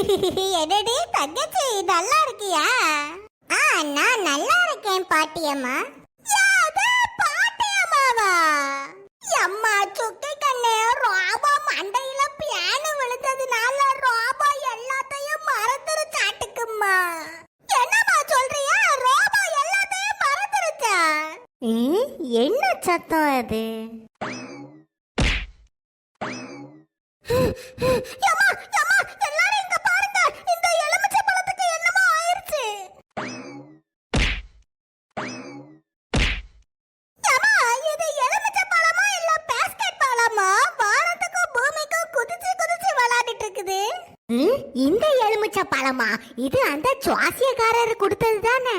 என்னடி தங்கச்சி நல்லா இருக்கியா ஆ நான் நல்லா இருக்கேன் பாட்டியம்மா பாட்டியம்மாவா? அம்மா சுக்கை கண்ணே ராபா மண்டையில பியானு விழுந்ததுனால ராபா எல்லாத்தையும் மறந்துருச்சாட்டுக்குமா என்னம்மா சொல்றியா? ராபா எல்லாத்தையும் மறந்துருச்சா? என்ன சத்தம் அது யம்மா, யம்மா, எல்லாரும் இங்க பாருங்க. இந்த எலுமிச்சை பழத்துக்கு என்னமோ ஆயிருச்சு. யம்மா, இது எலுமிச்சை பழமா இல்ல பேஸ்கெட் பழமா? வானத்துக்கும் பூமிக்கும் குதிச்சு குதிச்சு விளையாடிட்டு இருக்குது. இந்த எலுமிச்சை பழமா? இது அந்த சுவாசியக்காரர் கொடுத்தது தானே.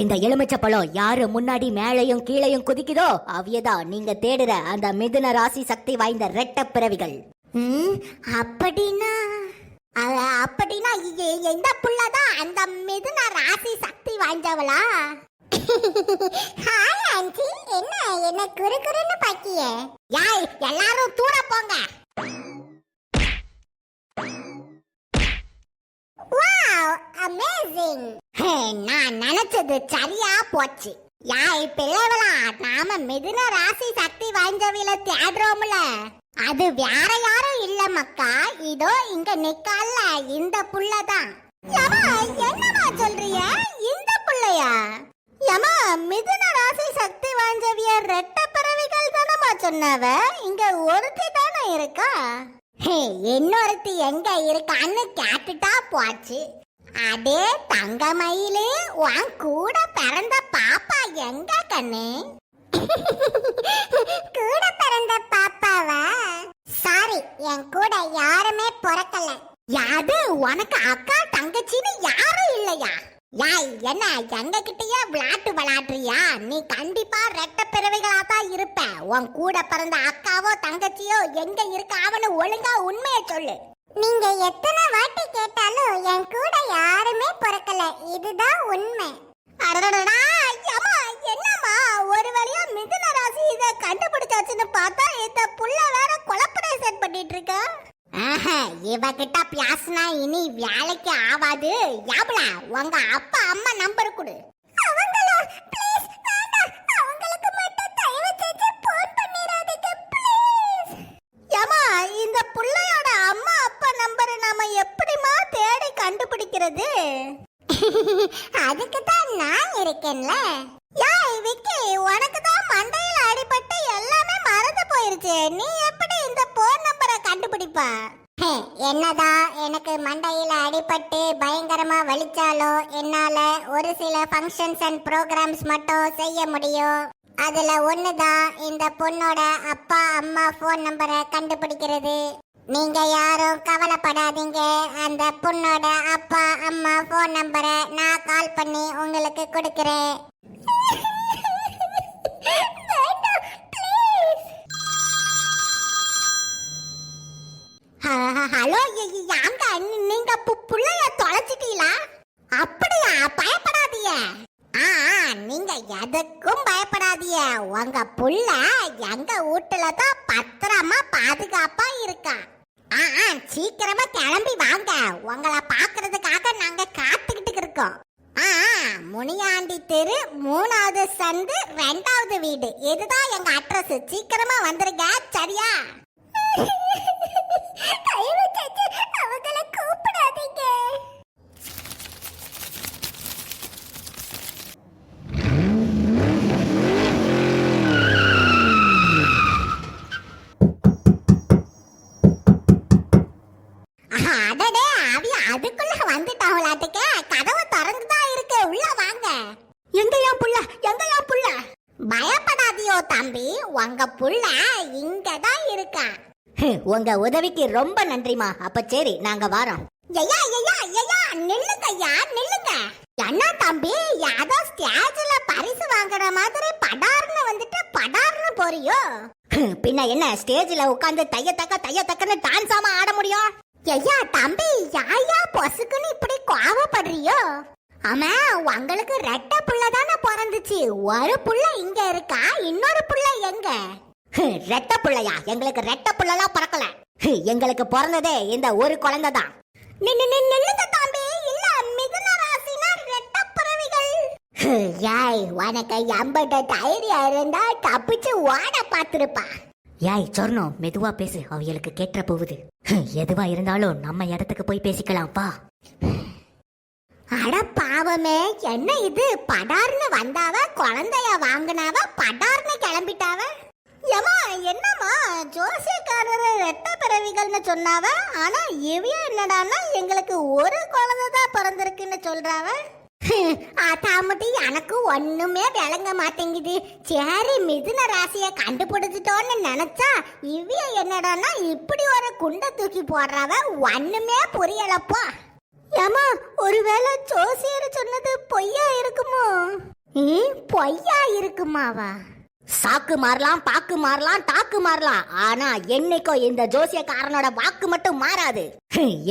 இந்த எலுமிச்சை பழம் யாரு முன்னாடி மேலையும் கீழையும் குதிக்குதோ அவியதான் நீங்க தேடுற அந்த மிதுன ராசி சக்தி வாய்ந்த ரெட்ட பிறவிகள். அப்படின்னா அப்படின்னா எந்த புள்ளதான் அந்த மிதுன ராசி சக்தி வாய்ந்தவளா? ஹாய் ஆண்டி என்ன என்ன குறு குறுன்னு பாக்கிய? யாய் எல்லாரும் தூர போங்க. அமேசிங் ஹே நான் நினைச்சது சரியா போச்சு. யாய் பிள்ளைவளா நாம மிதுன ராசி சக்தி வாய்ந்தவில தேடுறோம்ல. அது வேற யாரும் இல்ல மக்கா. இதோ இங்க நிக்கல்ல இந்த புள்ளதான். என்னமா சொல்றிய இந்த புள்ளையா? யமா மிதுன ராசி சக்தி வாய்ந்தவிய ரெட்ட பறவைகள் தானமா சொன்னவ? இங்க ஒருத்தி தானே இருக்கா? ஹே இன்னொருத்தி எங்க இருக்கான்னு கேட்டுட்டா போச்சு. அடே தங்கமயிலே உன் கூட பிறந்த பாப்பா எங்க கண்ணு? கூட பிறந்த பாப்பாவா? சாரி என் கூட யாருமே பிறக்கல. யாது உனக்கு அக்கா தங்கச்சின்னு யாரும் இல்லையா? யாய் என்ன எங்க கிட்டயே விளையாட்டு விளையாடுறியா? நீ கண்டிப்பா ரெட்ட பிறவைகளா தான் இருப்ப. உன் கூட பிறந்த அக்காவோ தங்கச்சியோ எங்க இருக்காவன்னு ஒழுங்கா உண்மையை சொல்லு. நீங்க எத்தனை வாட்டி கேட்டாலும் என் கூட யாருமே பிறக்கல. இதுதான் உண்மை. அடடடடா, என்னம்மா? ஒரு வழியா மிதுன ராசி இத கண்டுபிடிச்சாச்சுன்னு பார்த்தா இந்த புள்ள வேற கொலப்பரேஷன் பண்ணிட்டு இருக்கா இவகிட்ட பியாசுனா இனி வேலைக்கு ஆவாது. யாபல உங்க அப்பா அம்மா நம்பர் கொடு. கண்டுபிடிக்கிறது அதுக்கு தான் நான் இருக்கேன்ல. யாய் விக்கி உனக்கு தான் மண்டையில அடிபட்டு எல்லாமே மறந்து போயிருச்சு. நீ எப்படி இந்த போன் நம்பரை கண்டுபிடிப்பா? என்னதான் எனக்கு மண்டையில அடிபட்டு பயங்கரமா வலிச்சாலோ? என்னால ஒரு சில ஃபங்க்ஷன்ஸ் அண்ட் ப்ரோக்ராம்ஸ் மட்டும் செய்ய முடியும். அதுல ஒண்ணுதான் இந்த பொண்ணோட அப்பா அம்மா ஃபோன் நம்பரை கண்டுபிடிக்கிறது. நீங்க யாரும் கவலைப்படாதீங்க. அந்த பொண்ணோட அப்பா அம்மா ஃபோன் நம்பரை நான் கால் பண்ணி உங்களுக்கு கொடுக்கிறேன். ஹலோ யாங்க நீங்க பு- புள்ளைய தொலைச்சிட்டீங்களா? அப்படியா பயப்படாதீங்க. ஆ நீங்க எதுக்கும் பயப்படாதீங்க. உங்க புள்ள எங்க வீட்டுல தான் பத்திரமா பாதுகாப்பா இருக்கா? ஆ ஆ, சீக்கிரமா கிளம்பி வாங்க. உங்களை பாக்குறதுக்காக நாங்க காத்துக்கிட்டு இருக்கோம். ஆ முனியாண்டி தெரு மூணாவது சந்து ரெண்டாவது வீடு. இதுதான் எங்க அட்ரஸ் சீக்கிரமா வந்துருங்க. சரியா? தயவு செஞ்சு அவங்கள கூப்பிடாதீங்க. தம்பி உங்க புள்ள இங்கதான் இருக்கா? ஹ், உங்க உதவிக்கு ரொம்ப நன்றிமா. அப்ப சரி நாங்க வாரோம். ஐயா ஐயா ஐயா நில்லுங்க ஐயா நில்லுங்க. என்ன தம்பி யாதோ ஸ்டேஜ்ல பரிசு வாங்குற மாதிரி படார்னு வந்துட்டு படார்னு போறியோ? பின்ன என்ன ஸ்டேஜ்ல உட்கார்ந்து தைய தக்க தைய தக்கன்னு டான்ஸ் ஆமா ஆட முடியும்? ஐயா தம்பி யாயா பொசுக்குன்னு இப்படி கோவப்படுறியோ? ஆமா உங்களுக்கு ரெட்டை புள்ள தானே பிறந்துச்சு? ஒரு புள்ள இங்க இருக்கா? இன்னொரு புள்ள எங்க? ரெட்டை புள்ளையா? எங்களுக்கு ரெட்டை புள்ளலாம் பிறக்கல. எங்களுக்கு பிறந்ததே இந்த ஒரு குழந்தை தான். நில்லுங்க தம்பி. இல்ல மிதுன ராசினா ரெட்ட பிறவிகள். ஏய் உனக்கு எம்பட்ட தைரியம் இருந்தா தப்பிச்சு ஓட பார்த்துருப்பா. ஏய் சொர்ணம் மெதுவா பேசு. அவங்களுக்கு கேட்ட போகுது. எதுவா இருந்தாலும் நம்ம இடத்துக்கு போய் பேசிக்கலாம் வா. அட பாவமே என்ன இது? படார்னு வந்தாவ? குழந்தைய வாங்கினாவ? படார்னு கிளம்பிட்டாவ? ஏமா என்னம்மா? ஜோசியக்காரர் ரெட்ட பிறவிகள்னு சொன்னாவ? ஆனா இவிய என்னடான்னா எங்களுக்கு ஒரு குழந்தை தான் பிறந்திருக்குன்னு சொல்றாவ? அதாமட்டி எனக்கு ஒண்ணுமே விளங்க மாட்டேங்குது. சரி மிதுன ராசிய கண்டுபிடிச்சிட்டோன்னு நினைச்சா இவிய என்னடான்னா இப்படி ஒரு குண்டை தூக்கி போடுறாவ? ஒண்ணுமே புரியலப்பா. ஏமா ஒருவேளை ஜோசியர் சொன்னது பொய்யா இருக்குமோ? ம், பொய்யா இருக்குமாவா? சாக்கு மாறலாம் பாக்கு மாறலாம் தாக்கு மாறலாம். ஆனா என்னைக்கோ இந்த ஜோசியக்காரனோட வாக்கு மட்டும் மாறாது.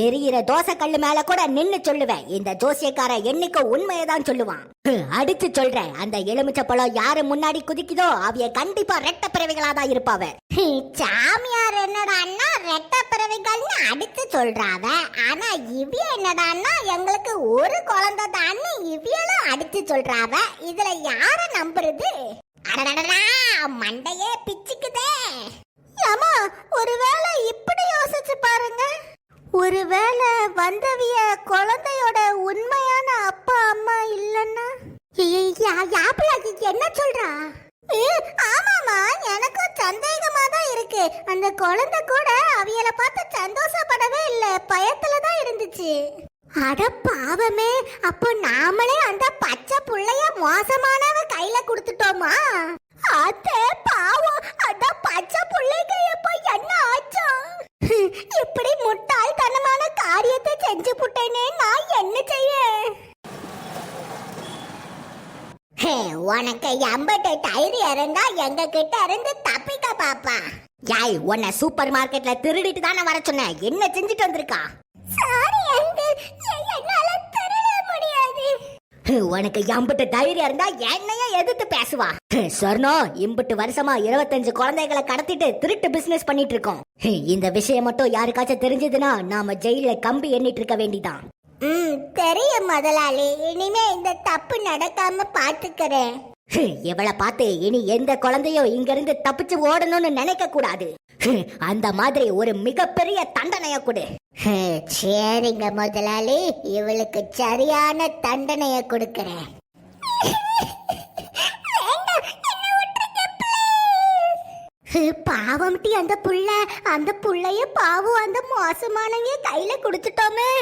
எரியிற தோசை கல்லு மேல கூட நின்னு சொல்லுவேன். இந்த ஜோசியக்காரன் என்னைக்கோ உண்மையதான் சொல்லுவான். அடிச்சு சொல்றேன். அந்த எலுமிச்ச பழம் யாரு முன்னாடி குதிக்குதோ அவைய கண்டிப்பா ரெட்ட பிறவைகளா தான் இருப்பாவ. சாமியார் என்னடான்னா ரெட்ட பிறவைகள்னு அடித்து சொல்றாவ. ஆனா இவிய என்னடான்னா எங்களுக்கு ஒரு குழந்தை தான்னு இவியலும் அடிச்சு சொல்றாவ. இதுல யார நம்புறது? மண்டையே பிச்சுக்குதே. ஏமா ஒருவேளை இப்படி யோசிச்சு பாருங்க. ஒருவேளை வந்தவிய குழந்தையோட உண்மையான அப்பா அம்மா இல்லைன்னா? யாப்பிளாக்கு என்ன சொல்றா? ஆமாமா எனக்கும் சந்தேகமா தான் இருக்கு. அந்த குழந்தை கூட அவியல பார்த்து சந்தோஷப்படவே இல்ல. பயத்துல தான் இருந்துச்சு. அட பாவமே அப்போ நாமளே அந்த பச்சை புள்ளைய மோசமானவ கையில கொடுத்துட்டோமா? அத்தை பாவம். அட பச்சை புள்ளைக்கு எப்போ என்ன ஆச்சோ? இப்படி முட்டாள்தனமான காரியத்தை செஞ்சு புட்டேனே நான் என்ன செய்ய ஹே, உனக்கு எம்பட்டு தைரியம் இருந்தா எங்க கிட்ட இருந்து தப்பிக்க பாப்பா. யாய் உன்னை சூப்பர் மார்க்கெட்ல திருடிட்டு தானே வர சொன்னேன் என்ன செஞ்சுட்டு வந்திருக்கா? சாரி அங்கிள் உனக்கு எம்பிட்டு தைரியம் இருந்தா என்னையே எதிர்த்து பேசுவா. சொர்ணோ இம்பிட்டு வருஷமா இருபத்தஞ்சு குழந்தைகளை கடத்திட்டு திருட்டு பிசினஸ் பண்ணிட்டு இருக்கோம் இந்த விஷயம் மட்டும் யாருக்காச்சும் தெரிஞ்சதுன்னா நாம ஜெயில கம்பி எண்ணிட்டு இருக்க வேண்டிதான். ம் தெரியும் முதலாளி. இனிமே இந்த தப்பு நடக்காம பாத்துக்கிறேன். இவளை பார்த்து இனி எந்த குழந்தையும் இங்க இருந்து தப்பிச்சு ஓடணும்னு நினைக்க கூடாது. அந்த மாதிரி ஒரு மிகப்பெரிய தண்டனைய கொடு. சரிங்க முதலாளி இவளுக்கு சரியான தண்டனைய கொடுக்கறேன். பாவம் அந்த புள்ள அந்த புள்ளைய பாவம் அந்த மோசமானவங்க கையில கொடுத்துட்டோமே.